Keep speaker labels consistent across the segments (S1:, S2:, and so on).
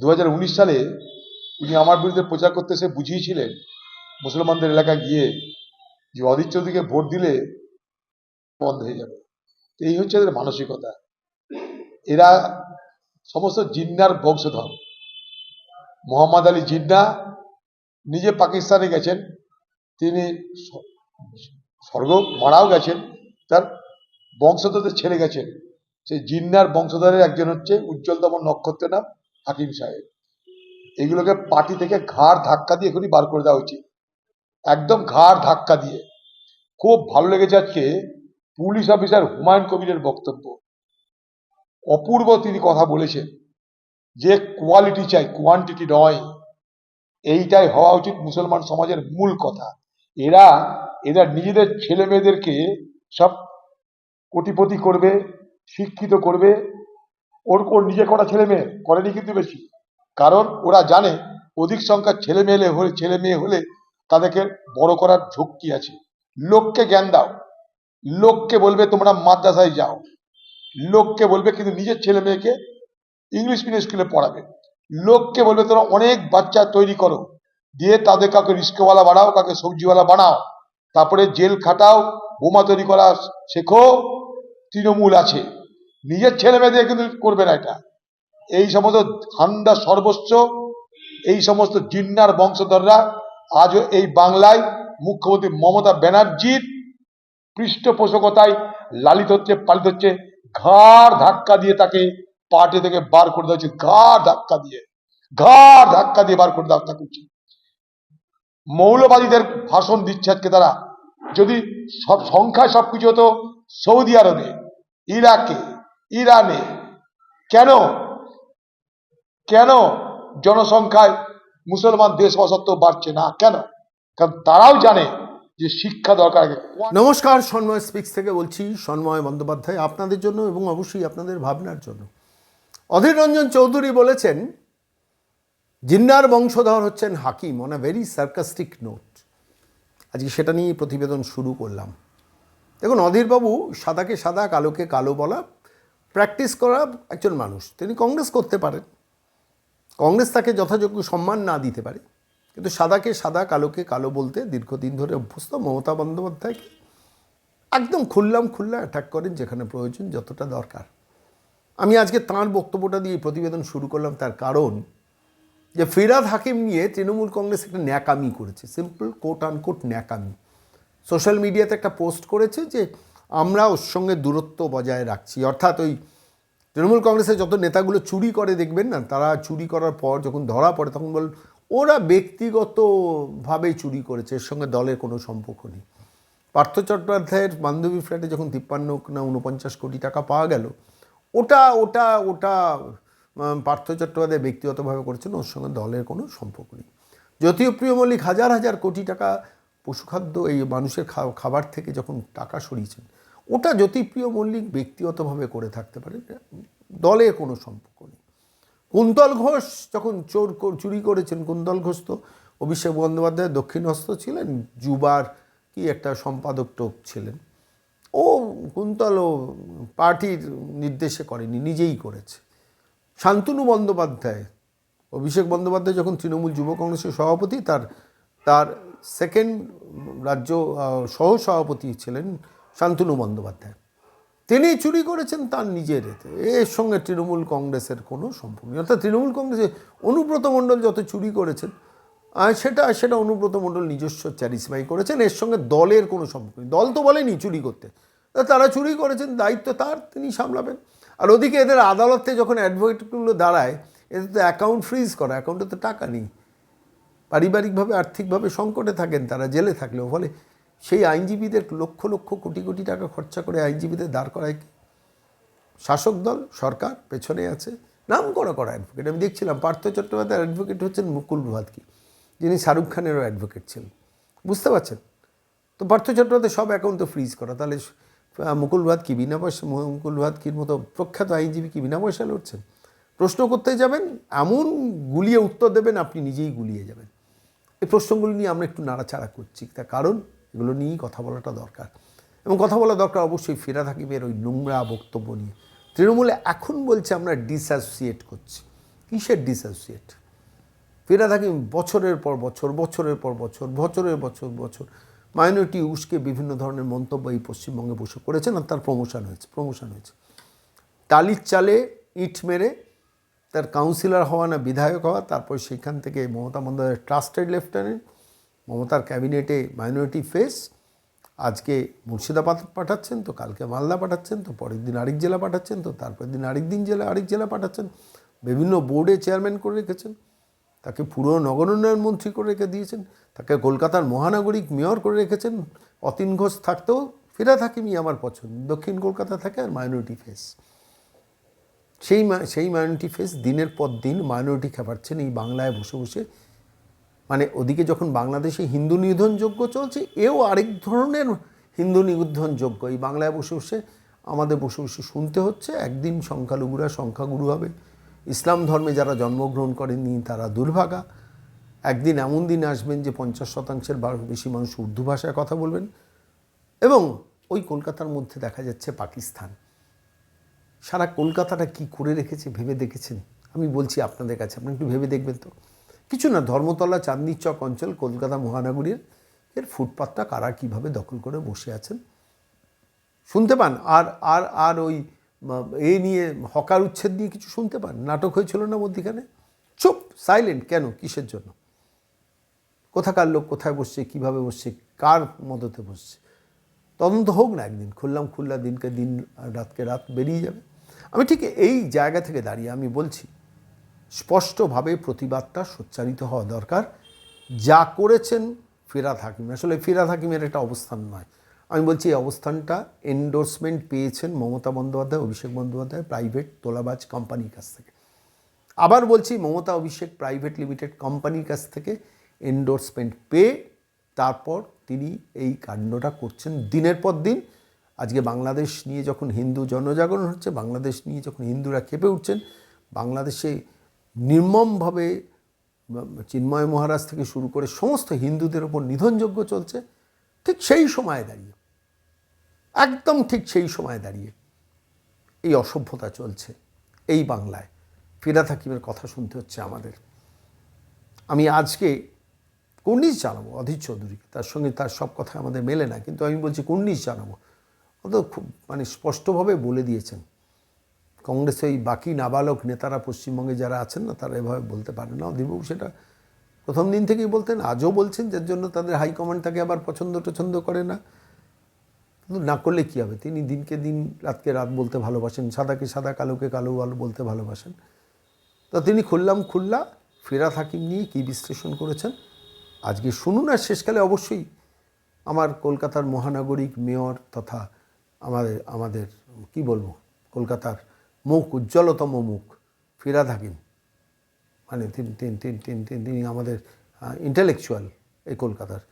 S1: দু হাজার উনিশ সালে উনি আমার বিরুদ্ধে প্রচার করতে এসে বুঝিয়েছিলেন মুসলমানদের এলাকায় গিয়ে যে অধীর চৌধুরীকে ভোট দিলে বন্ধ হয়ে যাবে। এই হচ্ছে এদের মানসিকতা। এরা সমস্ত জিন্নার বংশধর। মোহাম্মদ আলী জিন্না নিজে পাকিস্তানে গেছেন, তিনি স্বর্গ মারাও গেছেন, তার বংশধরদের ছেড়ে গেছেন। সেই জিন্নার বংশধরের একজন হচ্ছে উজ্জ্বলতম নক্ষত্রের নাম হাকিম সাহেব। এগুলোকে পার্টি থেকে ঘাড় ধাক্কা দিয়ে এখনই বার করে দেওয়া উচিত। একদম ঘাড় ধাক্কা দিয়ে। খুব ভালো লেগেছে আজকে পুলিশ অফিসার হুমায়ুন কবিরের বক্তব্য। অপূর্ব তিনি কথা বলেছেন যে কোয়ালিটি চাই কোয়ান্টিটি নয়। এইটাই হওয়া উচিত মুসলমান সমাজের মূল কথা। এরা এরা নিজেদের ছেলে মেয়েদেরকে সব কোটিপতি করবে, শিক্ষিত করবে ওর ওর নিজে করা ছেলে মেয়ে করেনি কিন্তু বেশি। কারণ ওরা জানে অধিক সংখ্যার ছেলে মেয়ে হলে, ছেলে মেয়ে হলে তাদেরকে বড় করার ঝক্কি আছে। লোককে জ্ঞান দাও। লোককে বলবে তোমরা মাদ্রাসায় যাও। লোককে বলবে কিন্তু নিজের ছেলে মেয়েকে ইংলিশ মিডিয়াম স্কুলে পড়াবে। লোককে বলবে তোমরা অনেক বাচ্চা তৈরি করো। দিয়ে তাদের কাউকে রিস্কওয়ালা বানাও, কাউকে সবজিওয়ালা বানাও। তারপরে জেল খাটাও, বোমা তৈরি করা শেখো, তৃণমূল আছে। নিজের ছেলে মেয়েদের কিন্তু করবে না এটা। এই সমস্ত ঠান্ডা সর্বস্ব, এই সমস্ত জিন্নার বংশধররা আজও এই বাংলায় মুখ্যমন্ত্রী মমতা ব্যানার্জির পৃষ্ঠপোষকতায় লালিত হচ্ছে, পালিত হচ্ছে, ঘাড় ধাক্কা দিয়ে তাকে পার্টি থেকে বার করে দেওয়া উচিত ঘাড় ধাক্কা দিয়ে, ঘাড় ধাক্কা দিয়ে বার করে দেওয়া উচিত মৌলবাদীদের ভাষণ দিচ্ছে আজকে তারা। যদি সব সংখ্যায় সবকিছু হতো, সৌদি আরবে, ইরাকে ইরানে। কেন? কেন জনসংখ্যায় মুসলমান দেশ হওয়া বাড়ছে না? কেন? কারণ তারাও জানে যে শিক্ষা দরকার
S2: নমস্কার, সন্ময় স্পিক্স থেকে বলছি, সন্ময় বন্দ্যোপাধ্যায় আপনাদের জন্য এবং অবশ্যই আপনাদের ভাবনার জন্য। অধীর রঞ্জন চৌধুরী বলেছেন, জিন্নার বংশধর হচ্ছেন Hakim on very sarcastic note আজকে সেটা নিয়ে প্রতিবেদন শুরু করলাম। দেখুন, অধীরবাবু সাদাকে সাদা, কালোকে কালো বলা প্র্যাকটিস করা একজন মানুষ। তিনি কংগ্রেস করতে পারেন। কংগ্রেস তাকে যথাযোগ্য সম্মান না দিতে পারে। কিন্তু সাদাকে সাদা, কালোকে কালো বলতে দীর্ঘদিন ধরে অভ্যস্ত মমতা বন্দ্যোপাধ্যায়কে একদম খুললাম খুল্লা অ্যাটাক করেন যেখানে প্রয়োজন যতটা দরকার। আমি আজকে তাঁর বক্তব্যটা দিয়ে প্রতিবেদন শুরু করলাম তার কারণ যে ফিরাদ হাকিম নিয়ে তৃণমূল কংগ্রেস একটা ন্যাকামি করেছে। সিম্পল কোট আনকোট ন্যাকামি। সোশ্যাল মিডিয়াতে একটা পোস্ট করেছে যে আমরা ওর সঙ্গে দূরত্ব বজায় রাখছি। অর্থাৎ ওই তৃণমূল কংগ্রেসের যত নেতাগুলো চুরি করে দেখবেন না, তারা চুরি করার পর যখন ধরা পড়ে তখন বল, ওরা ব্যক্তিগতভাবেই চুরি করেছে, এর সঙ্গে দলের কোনো সম্পর্ক নেই। পার্থ চট্টোপাধ্যায়ের বান্ধবী ফ্ল্যাটে যখন তিপ্পান্ন না উনপঞ্চাশ কোটি টাকা পাওয়া গেল, ওটা ওটা ওটা পার্থ চট্টোপাধ্যায় ব্যক্তিগতভাবে করেছেন, ওর সঙ্গে দলের কোনো সম্পর্ক নেই। জ্যোতিপ্রিয় মল্লিক হাজার হাজার কোটি টাকা পশুখাদ্য এই মানুষের খাবার থেকে যখন টাকা সরিয়েছেন ওটা জ্যোতিপ্রিয় মল্লিক ব্যক্তিগতভাবে করে থাকতে পারে দলের কোনো সম্পর্ক নেই। কুন্তল ঘোষ যখন চোর চুরি করেছেন, কুন্তল ঘোষ তো অভিষেক বন্দ্যোপাধ্যায় দক্ষিণহস্ত ছিলেন, যুবার কি একটা সম্পাদক টোক ছিলেন। ও কুন্তলও পার্টির নির্দেশে করেনি, নিজেই করেছে। শান্তনু বন্দ্যোপাধ্যায়, অভিষেক বন্দ্যোপাধ্যায় যখন তৃণমূল যুব কংগ্রেসের সভাপতি, তার তার সেকেন্ড রাজ্য সহ সভাপতি ছিলেন শান্তনু বন্দ্যোপাধ্যায়। তিনি চুরি করেছেন তার নিজের এতে। এর সঙ্গে তৃণমূল কংগ্রেসের কোনো সম্পর্ক নেই। অর্থাৎ তৃণমূল কংগ্রেসে অনুব্রত মণ্ডল যত চুরি করেছেন সেটা সেটা অনুব্রত মণ্ডল নিজস্ব চ্যারিসমাই করেছেন, এর সঙ্গে দলের কোনো সম্পর্ক নেই। দল তো বলেনি চুরি করতে। তারা চুরি করেছেন, দায়িত্ব তার, তিনি সামলাবেন। আর ওদিকে এদের আদালতে যখন অ্যাডভোকেটগুলো দাঁড়ায়, এদের তো অ্যাকাউন্ট ফ্রিজ করা, অ্যাকাউন্টে তো টাকা নেই। পারিবারিকভাবে, আর্থিকভাবে সংকটে থাকেন তারা, জেলে থাকলেও। ফলে সেই আইনজীবীদের লক্ষ লক্ষ কোটি কোটি টাকা খরচা করে আইনজীবীদের দাঁড় করায় কি? শাসক দল, সরকার পেছনে আছে। নাম করা করা অ্যাডভোকেট আমি দেখছিলাম পার্থ চট্টোপাধ্যায়ের অ্যাডভোকেট হচ্ছেন মুকুল ভাতকি যিনি শাহরুখ খানেরও অ্যাডভোকেট ছিলেন। বুঝতে পারছেন? তো পার্থ চট্টোপাধ্যায় সব অ্যাকাউন্ট তো ফ্রিজ করা। তাহলে মুকুল ভাত কি বিনা পয়সা মুকুল ভাতকির মতো প্রখ্যাত আইনজীবী কি বিনা পয়সা লড়ছেন? প্রশ্ন করতে যাবেন, এমন গুলিয়ে উত্তর দেবেন, আপনি নিজেই গুলিয়ে যাবেন। এই প্রশ্নগুলি নিয়ে আমরা একটু নাড়াচাড়া করছি। তার কারণ এগুলো নিয়েই কথা বলাটা দরকার। এবং কথা বলা দরকার অবশ্যই ফেরা থাকিবের ওই নোংরা বক্তব্য নিয়ে। তৃণমূলে এখন বলছে আমরা ডিসঅ্যাসোসিয়েট করছি। কিসের ডিসঅ্যাসোসিয়েট ফেরা থাকি বছরের পর বছর, বছরের পর বছর, বছরের বছর বছর। মাইনরিটি উসকে বিভিন্ন ধরনের মন্তব্য এই পশ্চিমবঙ্গে বসে করেছেন আর তার প্রমোশন হয়েছে প্রমোশন হয়েছে। টালির চালে ইট মেরে তার কাউন্সিলর হওয়া না, বিধায়ক হওয়া, তারপর সেখান থেকে মমতা বন্দ্যোপাধ্যায় ট্রাস্টেড লেফটেন্যান্ট মমতার ক্যাবিনেটে মাইনরিটি ফেস আজকে মুর্শিদাবাদ পাঠাচ্ছেন তো, কালকে মালদা পাঠাচ্ছেন তো, পরের দিন আরেক জেলা পাঠাচ্ছেন তো, তারপরের দিন আরেক দিন জেলা, আরেক জেলা পাঠাচ্ছেন। বিভিন্ন বোর্ডে চেয়ারম্যান করে রেখেছেন, তাকে পুরো নগর উন্নয়ন মন্ত্রী করে রেখে দিয়েছেন, তাকে কলকাতার মহানগরিক মেয়র করে রেখেছেন, অতীন ঘোষ থাকতেও ফিরা থাকিমি আমার পছন্দ, দক্ষিণ কলকাতা থাকে আর মাইনরিটি ফেস সেই সেই মাইনরিটি ফেস দিনের পর দিন মাইনরিটি খেপাচ্ছেন, এই বাংলায় বসে বসে মানে ওদিকে যখন বাংলাদেশে হিন্দু নিধনযোগ্য চলছে, এও আরেক ধরনের হিন্দু নিধনযোগ্য এই বাংলায় বসে বসে আমাদের বসে বসে শুনতে হচ্ছে, একদিন সংখ্যালঘুরা সংখ্যাগুরু হবে। ইসলাম ধর্মে যারা জন্মগ্রহণ করেননি, তারা দুর্ভাগা। একদিন এমন দিন আসবেন যে পঞ্চাশ শতাংশের বেশি মানুষ উর্দু ভাষায় কথা বলবেন এবং ওই কলকাতার মধ্যে দেখা যাচ্ছে পাকিস্তান। সারা কলকাতাটা কি করে রেখেছে, ভেবে দেখেছেন? আমি বলছি আপনাদের কাছে আপনি একটু ভেবে দেখবেন তো। কিছু না, ধর্মতলা চাঁদনি চক অঞ্চল, কলকাতা মহানগরীর এর ফুটপাতটা কারা কীভাবে দখল করে বসে আছেন? শুনতে পান? আর আর আর ওই এ নিয়ে হকার উচ্ছেদ নিয়ে কিছু শুনতে পান? নাটক হয়েছিল না মধ্যিখানে? চুপ, সাইলেন্ট। কেন? কিসের জন্য? কোথাকার লোক কোথায় বসছে? কীভাবে বসছে? কার মদতে বসছে? তদন্ত হোক না একদিন, খুললাম খুললা দিনকে দিন, রাতকে রাত বেরিয়ে যাবে। আমি ঠিক এই জায়গা থেকে দাঁড়িয়ে আমি বলছি স্পষ্টভাবে প্রতিবাদটা সোচ্চারিত হওয়া দরকার। যা করেছেন ফিরাদ হাকিম। আসলে ফিরাদ হাকিমের একটা অবস্থান নয়। আমি বলছি এই অবস্থানটা এন্ডোর্সমেন্ট পেয়েছেন মমতা বন্দ্যোপাধ্যায়, অভিষেক বন্দ্যোপাধ্যায় প্রাইভেট তোলাবাজ কোম্পানির কাছ থেকে। আবার বলছি মমতা অভিষেক প্রাইভেট লিমিটেড কোম্পানির কাছ থেকে এন্ডোর্সমেন্ট পেয়ে তারপর তিনি এই কাণ্ডটা করছেন দিনের পর দিন। আজকে বাংলাদেশ নিয়ে যখন হিন্দু জনজাগরণ হচ্ছে, বাংলাদেশ নিয়ে যখন হিন্দুরা খেপে উঠছেন, বাংলাদেশে নির্মমভাবে চিন্ময় মহারাজ থেকে শুরু করে সমস্ত হিন্দুদের ওপর নিধনযোগ্য চলছে, ঠিক সেই সময়ে দাঁড়িয়ে, একদম ঠিক সেই সময় দাঁড়িয়ে এই অসভ্যতা চলছে এই বাংলায়। ফিরাত হাকিমের কথা শুনতে হচ্ছে আমাদের। আমি আজকে কুর্নিশ জানাব, অধীর চৌধুরীকে, তার সঙ্গে তার সব কথা আমাদের মেলে না, কিন্তু আমি বলছি কুর্নিশ জানাব। অত খুব মানে স্পষ্টভাবে বলে দিয়েছেন। কংগ্রেসে ওই বাকি নাবালক নেতারা পশ্চিমবঙ্গে যারা আছেন না, তারা এভাবে বলতে পারে না। অধীরবাবু সেটা প্রথম দিন থেকেই বলতেন, আজও বলছেন যার জন্য তাদের হাইকমান্ড তাকে আবার পছন্দ টছন্দ করে না। কিন্তু না করলে কী হবে? তিনি দিনকে দিন, রাতকে রাত বলতে ভালোবাসেন, সাদাকে সাদা, কালোকে কালো আলো বলতে ভালোবাসেন। তা তিনি খুললাম খুল্লা ফেরা হাকিম নিয়ে কী বিশ্লেষণ করেছেন? আজকে শুনুন আর শেষকালে অবশ্যই আমার কলকাতার মহানাগরিক মেয়র তথা আমাদের আমাদের, কি বলব, কলকাতার মুখ, উজ্জ্বলতম মুখ ফিরাদ হাকিম মানে তিনি, তিন তিন, তিনি তিনি তিনি আমাদের ইন্টেলেকচুয়াল এই কলকাতার।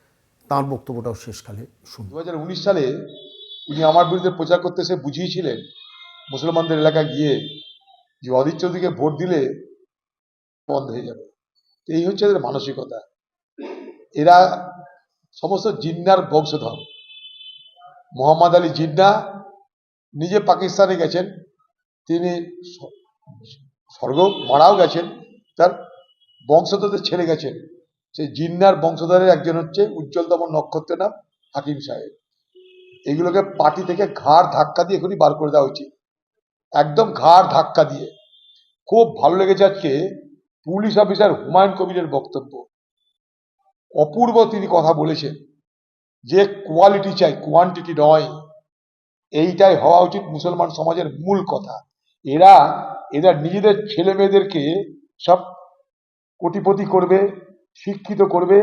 S2: তাঁর বক্তব্যটাও শেষকালে শুনুন।
S1: দু হাজার উনিশ সালে উনি আমার বিরুদ্ধে প্রচার করতে এসে বুঝিয়েছিলেন, মুসলমানদের এলাকায় গিয়ে যে অধীর চৌধুরীকে ভোট দিলে বন্ধ হয়ে যাবে। এই হচ্ছে এদের মানসিকতা। এরা সমস্ত জিন্নার বংশধর। মোহাম্মদ আলী জিন্না নিজে পাকিস্তানে গেছেন তিনি স্বর্গ মারাও গেছেন, তার বংশধরদের ছেড়ে গেছেন। সেই জিন্নার বংশধরের একজন হচ্ছে উজ্জ্বলতম নক্ষত্রের নাম হাকিম সাহেব। এগুলোকে পার্টি থেকে ঘাড় ধাক্কা দিয়ে এখনই বার করে দেওয়া উচিত একদম ঘাড় ধাক্কা দিয়ে। খুব ভালো লেগেছে আজকে পুলিশ অফিসার হুমায়ুন কবিরের বক্তব্য। অপূর্ব তিনি কথা বলেছেন যে কোয়ালিটি চাই কোয়ান্টিটি নয়। এইটাই হওয়া উচিত মুসলমান সমাজের মূল কথা। এরা এরা নিজেদের ছেলে মেয়েদেরকে সব কোটিপতি করবে, শিক্ষিত করবে।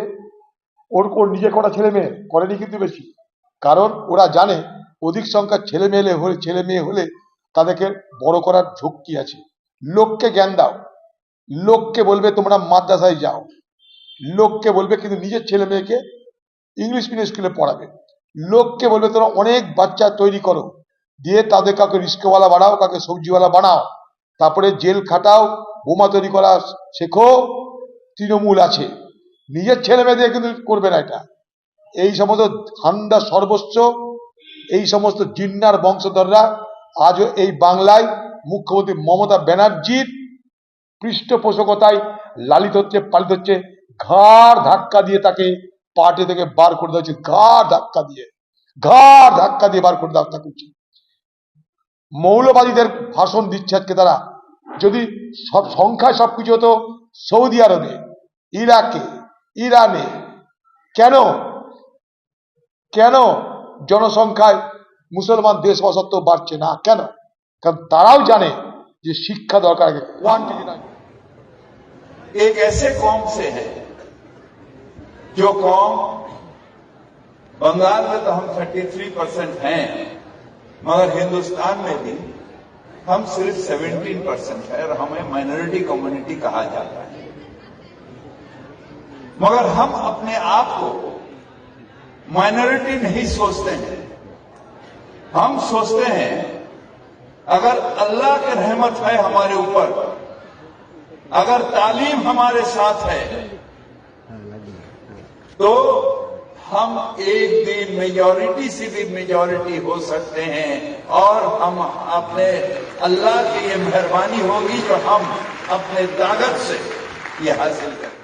S1: ওর ওর নিজে করা ছেলে মেয়ে? করেনি কিন্তু বেশি। কারণ ওরা জানে অধিক সংখ্যার ছেলে মেয়ে হলে, ছেলে মেয়ে হলে তাদেরকে বড় করার ঝক্কি আছে। লোককে জ্ঞান দাও। লোককে বলবে তোমরা মাদ্রাসায় যাও। লোককে বলবে কিন্তু নিজের ছেলে মেয়েকে ইংলিশ মিডিয়াম স্কুলে পড়াবে। লোককে বলবে তোমরা অনেক বাচ্চা তৈরি করো। দিয়ে তাদের কাউকে রিস্কওয়ালা বানাও, কাউকে সবজিওয়ালা বানাও। তারপরে জেল খাটাও, বোমা তৈরি করা শেখো, তৃণমূল আছে। নিজের ছেলে মেয়েদের কিন্তু করবে না এটা। এই সমস্ত ঠান্ডা সর্বোচ্চ এই সমস্ত জিন্নার বংশধররা আজও এই বাংলায় মুখ্যমন্ত্রী মমতা ব্যানার্জির পৃষ্ঠপোষকতায় লালিত হচ্ছে, পালিত হচ্ছে, ঘাড় ধাক্কা দিয়ে তাকে পার্টি থেকে বার করে দেওয়া হচ্ছে, ঘাড় ধাক্কা দিয়ে, ঘাড় ধাক্কা দিয়ে বার করে দেওয়া উচিত মৌলবাদীদের ভাষণ দিচ্ছে আজকে তারা যদি সব সংখ্যায় সবকিছু হতো সৌদি আরবে ইরাকে ইরানে কেন কেন জনসংখ্যায় মুসলমান দেশ হওয়া সত্ত্বেও বাড়ছে না কেন কারণ তারাও জানে যে শিক্ষা দরকার আগে কোয়ান্টিটি নয়
S3: एक ऐसे कौम से है जो कौम बंगाल में तो हम 33 परसेंट हैं मगर हिंदुस्तान में भी हम सिर्फ़ 17 परसेंट है और हमें माइनॉरिटी कम्युनिटी कहा जाता है। मगर हम अपने आप को माइनॉरिटी नहीं सोचते हैं। हम सोचते हैं, अगर अल्लाह की रहमत है हमारे ऊपर, अगर तालीम हमारे साथ है तो ہم ایک دن میجورٹی سے بھی میجورٹی ہو سکتے ہیں اور ہم اپنے اللہ کی یہ مہربانی ہوگی جو ہم اپنے طاقت سے یہ حاصل کریں۔